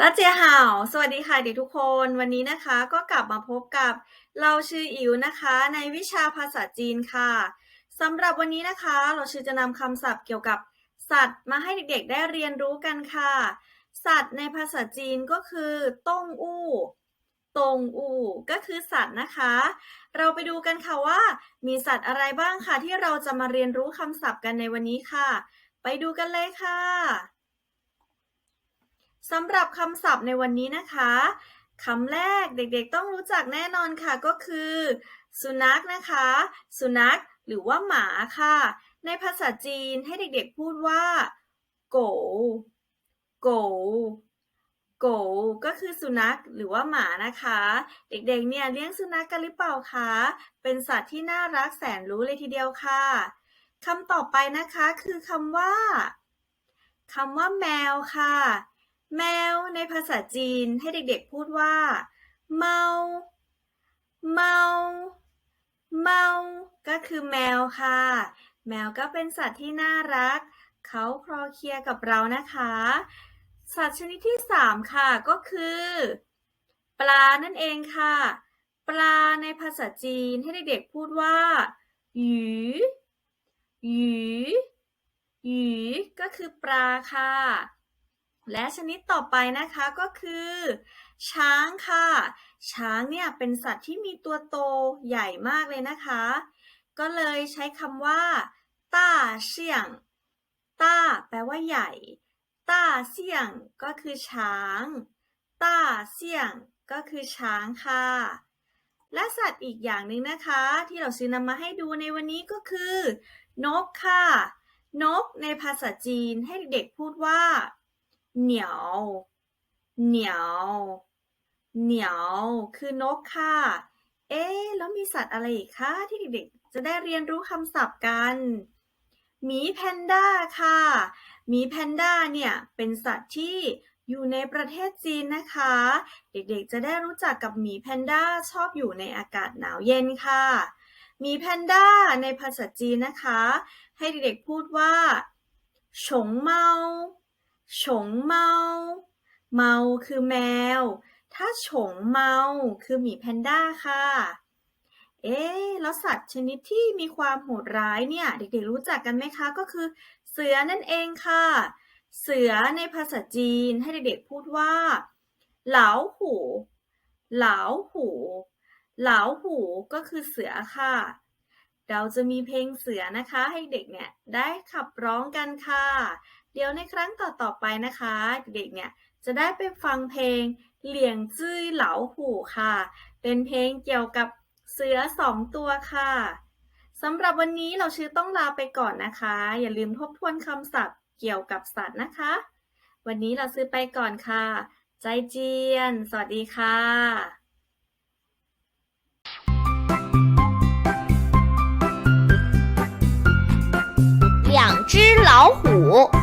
ต้าเจียหาว สวัสดีค่ะเด็กทุกคน วันนี้นะคะก็กลับมาพบกับเราชื่ออิ๋วนะคะ ในวิชาภาษาจีนค่ะสำหรับวันนี้นะคะ เราชื่อจะนำคำศัพท์เกี่ยวกับสัตว์มาให้เด็กๆได้เรียนรู้กันค่ะ สัตว์ในภาษาจีนก็คือต้งอู้ตงอู่ก็คือสัตว์นะคะ เราไปดูกันค่ะว่า มีสัตว์อะไรบ้างค่ะที่เราจะมาเรียนรู้คำศัพท์กันในวันนี้ค่ะ ไปดูกันเลยค่ะ สำหรับคำศัพท์ในวันนี้นะคะคำแรกเด็กๆต้องรู้จักแน่นอนค่ะก็คือ สุนัขนะคะ สุนัขหรือว่าหมาค่ะ ในภาษาจีนให้เด็กๆพูดว่าโกโกโกก็คือสุนัขหรือว่าหมานะคะ เด็กๆเนี่ยเลี้ยงสุนัขกันหรือเปล่าคะเป็นสัตว์ที่น่ารักแสนรู้เลยทีเดียวค่ะคำต่อไปนะคะคือคำว่าคำว่าแมวค่ะ แมวในภาษาจีนให้เด็กๆพูดว่าเมาเมาเมาก็คือแมวค่ะ แมวก็เป็นสัตว์ที่น่ารัก เขาคลอเคลียกับเรานะคะ สัตว์ชนิดที่สามค่ะก็คือ ปลานั่นเองค่ะ ปลาในภาษาจีนให้เด็กๆพูดว่าหยูหยูหยูก็คือปลาค่ะ และชนิดต่อไปนะคะก็คือ ช้างค่ะ ช้างเนี่ยเป็นสัตว์ที่มีตัวโตใหญ่มากเลยนะคะ ก็เลยใช้คำว่าต้าเสี่ยงต้าแปลว่าใหญ่ต้าเสี่ยงก็คือช้างต้าเสี่ยงก็คือช้างค่ะ และสัตว์อีกอย่างหนึ่งนะคะ ที่เราซื้อนำมาให้ดูในวันนี้ก็คือ นกค่ะ นกในภาษาจีนให้เด็กๆพูดว่า เหนียวเหนียวเหนียวคือนกค่ะ เอ๊แล้วมีสัตว์อะไรอีกคะที่เด็กๆจะได้เรียนรู้คำศัพท์กันหมีแพนด้าค่ะหมีแพนด้าเนี่ยเป็นสัตว์ที่อยู่ในประเทศจีนนะคะ เด็กๆจะได้รู้จักกับหมีแพนด้าชอบอยู่ในอากาศหนาวเย็นค่ะหมีแพนด้าในภาษาจีนนะคะ ให้เด็กๆพูดว่าฉงเมา ฉงเมา เมาคือแมว ถ้าฉงเมาคือหมีแพนด้าค่ะ เอ๊แล้วสัตว์ชนิดที่มีความโหดร้ายเนี่ย เด็กๆรู้จักกันไหมคะ ก็คือ เสือนั่นเองค่ะ เสือในภาษาจีนให้เด็กๆพูดว่า เหลาหู เหลาหู เหลาหูก็คือเสือค่ะ เราจะมีเพลงเสือนะคะให้เด็กเนี่ยได้ขับร้องกันค่ะ เดี๋ยวในครั้งต่อๆไปนะคะ เด็กเนี่ยจะได้ไปฟังเพลงเหลียงจื้อเหลาหูค่ะ เป็นเพลงเกี่ยวกับเสือสองตัวค่ะสำหรับวันนี้เราชื่อต้องลาไปก่อนนะคะ อย่าลืมทบทวนคำศัพท์เกี่ยวกับสัตว์นะคะ วันนี้เราซื้อไปก่อนค่ะ ใจเจียน สวัสดีค่ะ 两只老虎，